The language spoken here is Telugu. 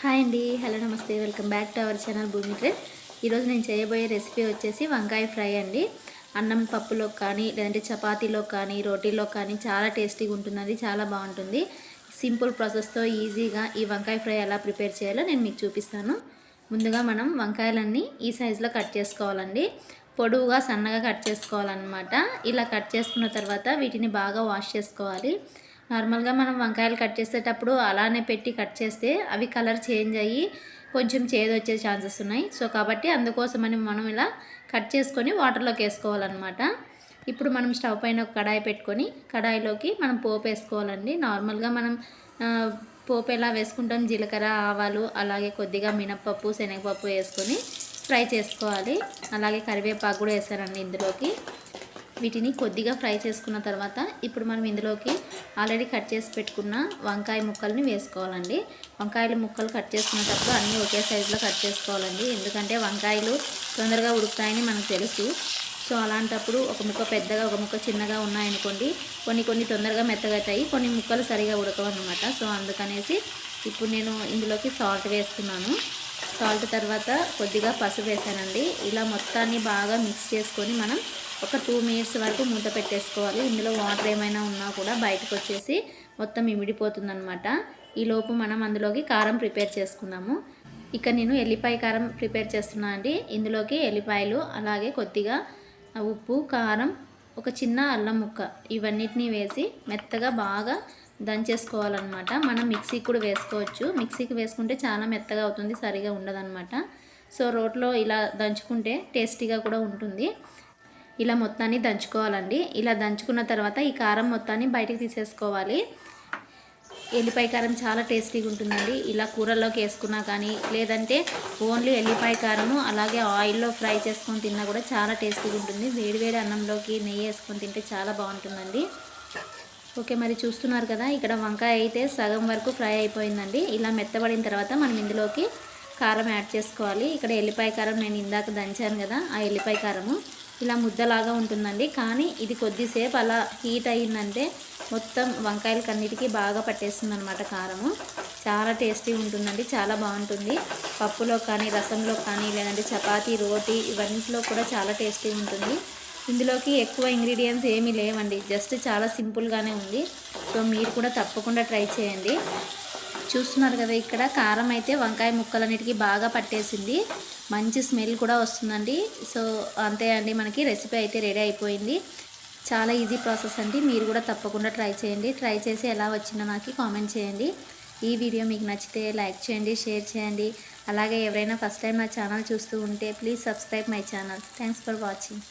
హాయ్ అండి. Hello namaste. Welcome back to our channel Bhoomi tread. ఈరోజు నేను చేయబోయే రెసిపీ వచ్చేసి వంకాయ ఫ్రై అండి. అన్నం పప్పులో కానీ లేదంటే చపాతీలో కానీ రోటీలో కానీ చాలా టేస్టీగా ఉంటుందండి. చాలా బాగుంటుంది. సింపుల్ ప్రాసెస్తో ఈజీగా ఈ వంకాయ ఫ్రై ఎలా ప్రిపేర్ చేయాలో నేను మీకు చూపిస్తాను. ముందుగా మనం వంకాయలన్నీ ఈ సైజులో కట్ చేసుకోవాలండి. పొడవుగా సన్నగా కట్ చేసుకోవాలన్నమాట. ఇలా కట్ చేసుకున్న తర్వాత వీటిని బాగా వాష్ చేసుకోవాలి. నార్మల్గా మనం వంకాయలు కట్ చేసేటప్పుడు అలానే పెట్టి కట్ చేస్తే అవి కలర్ చేంజ్ అయ్యి కొంచెం చేదు వచ్చే ఛాన్సెస్ ఉన్నాయి. సో కాబట్టి అందుకోసమని మనం ఇలా కట్ చేసుకొని వాటర్లోకి వేసుకోవాలన్నమాట. ఇప్పుడు మనం స్టవ్ పైన ఒక కడాయి పెట్టుకొని కడాయిలోకి మనం పోపు వేసుకోవాలండి. నార్మల్గా మనం పోపు ఎలా వేసుకుంటాం? జీలకర్ర ఆవాలు అలాగే కొద్దిగా మినప్పప్పు శనగపప్పు వేసుకొని ఫ్రై చేసుకోవాలి. అలాగే కరివేపాకు కూడా వేసానండి ఇందులోకి. వీటిని కొద్దిగా ఫ్రై చేసుకున్న తర్వాత ఇప్పుడు మనం ఇందులోకి ఆల్రెడీ కట్ చేసి పెట్టుకున్న వంకాయ ముక్కల్ని వేసుకోవాలండి. వంకాయల ముక్కలు కట్ చేసుకునేటప్పుడు అన్నీ ఒకే సైజులో కట్ చేసుకోవాలండి. ఎందుకంటే వంకాయలు తొందరగా ఉడుకుతాయని మనకు తెలుసు. సో అలాంటప్పుడు ఒక ముక్క పెద్దగా ఒక ముక్క చిన్నగా ఉన్నాయనుకోండి కొన్ని కొన్ని తొందరగా మెత్తగవుతాయి కొన్ని ముక్కలు సరిగా ఉడకవన్నమాట సో అందుకనేసి ఇప్పుడు నేను ఇందులోకి సాల్ట్ వేస్తున్నాను. సాల్ట్ తర్వాత కొద్దిగా పసుపు వేసానండి. ఇలా మొత్తాన్ని బాగా మిక్స్ చేసుకొని మనం ఒక టూ మినిట్స్ వరకు మూత పెట్టేసుకోవాలి. ఇందులో వాటర్ ఏమైనా ఉన్నా కూడా బయటకు వచ్చేసి మొత్తం ఇమిడిపోతుందనమాట ఈలోపు మనం అందులోకి కారం ప్రిపేర్ చేసుకుందాము. ఇక నేను ఎల్లిపాయ కారం ప్రిపేర్ చేస్తున్నా అండి. ఇందులోకి ఎల్లిపాయలు అలాగే కొద్దిగా ఉప్పు కారం ఒక చిన్న అల్లం ముక్క ఇవన్నిటిని వేసి మెత్తగా బాగా దంచేసుకోవాలన్నమాట. మనం మిక్సీకి కూడా వేసుకోవచ్చు. మిక్సీకి వేసుకుంటే చాలా మెత్తగా అవుతుంది సరిగా ఉండదన్నమాట. సో రోట్లో ఇలా దంచుకుంటే టేస్టీగా కూడా ఉంటుంది. ఇలా మొత్తాన్ని దంచుకోవాలండి. ఇలా దంచుకున్న తర్వాత ఈ కారం మొత్తాన్ని బయటకు తీసేసుకోవాలి. ఎల్లిపాయ కారం చాలా టేస్టీగా ఉంటుందండి. ఇలా కూరల్లోకి వేసుకున్నా కానీ లేదంటే ఓన్లీ ఎల్లిపాయ కారము అలాగే ఆయిల్లో ఫ్రై చేసుకొని తిన్నా కూడా చాలా టేస్టీగా ఉంటుంది. వేడివేడి అన్నంలోకి నెయ్యి వేసుకొని తింటే చాలా బాగుంటుందండి. ఓకే మరి చూస్తున్నారు కదా ఇక్కడ వంకాయ అయితే సగం వరకు ఫ్రై అయిపోయిందండి. ఇలా మెత్తబడిన తర్వాత మనం ఇందులోకి కారం యాడ్ చేసుకోవాలి. ఇక్కడ ఎల్లిపాయ కారం నేను ఇందాక దంచాను కదా ఆ ఎల్లిపాయ కారము. ఇలా ముద్దలాగా ఉంటుందండి. కానీ ఇది కొద్దిసేపు అలా హీట్ అయిందంటే మొత్తం వంకాయలకి అన్నిటికీ బాగా పట్టేస్తుంది అనమాట కారము. చాలా టేస్టీ ఉంటుందండి. చాలా బాగుంటుంది. పప్పులో కానీ రసంలో కానీ లేదంటే చపాతీ రోటీ ఇవన్నింటిలో కూడా చాలా టేస్టీ ఉంటుంది. ఇందులోకి ఎక్కువ ఇంగ్రీడియంట్స్ ఏమీ లేవండి. జస్ట్ చాలా సింపుల్గానే ఉంది. సో మీరు కూడా తప్పకుండా ట్రై చేయండి. చూస్తున్నారు కదా ఇక్కడ కారం అయితే వంకాయ ముక్కలన్నిటికీ బాగా పట్టేసింది. మంచి స్మెల్ కూడా వస్తుందండి. సో అంతే అండి మనకి రెసిపీ అయితే రెడీ అయిపోయింది. చాలా ఈజీ ప్రాసెస్ అండి. మీరు కూడా తప్పకుండా ట్రై చేయండి. ట్రై చేసి ఎలా వచ్చిందో నాకు కామెంట్ చేయండి. ఈ వీడియో మీకు నచ్చితే లైక్ చేయండి షేర్ చేయండి. అలాగే ఎవరైనా ఫస్ట్ టైం నా ఛానల్ చూస్తూ ఉంటే please subscribe my channel. Thanks for watching.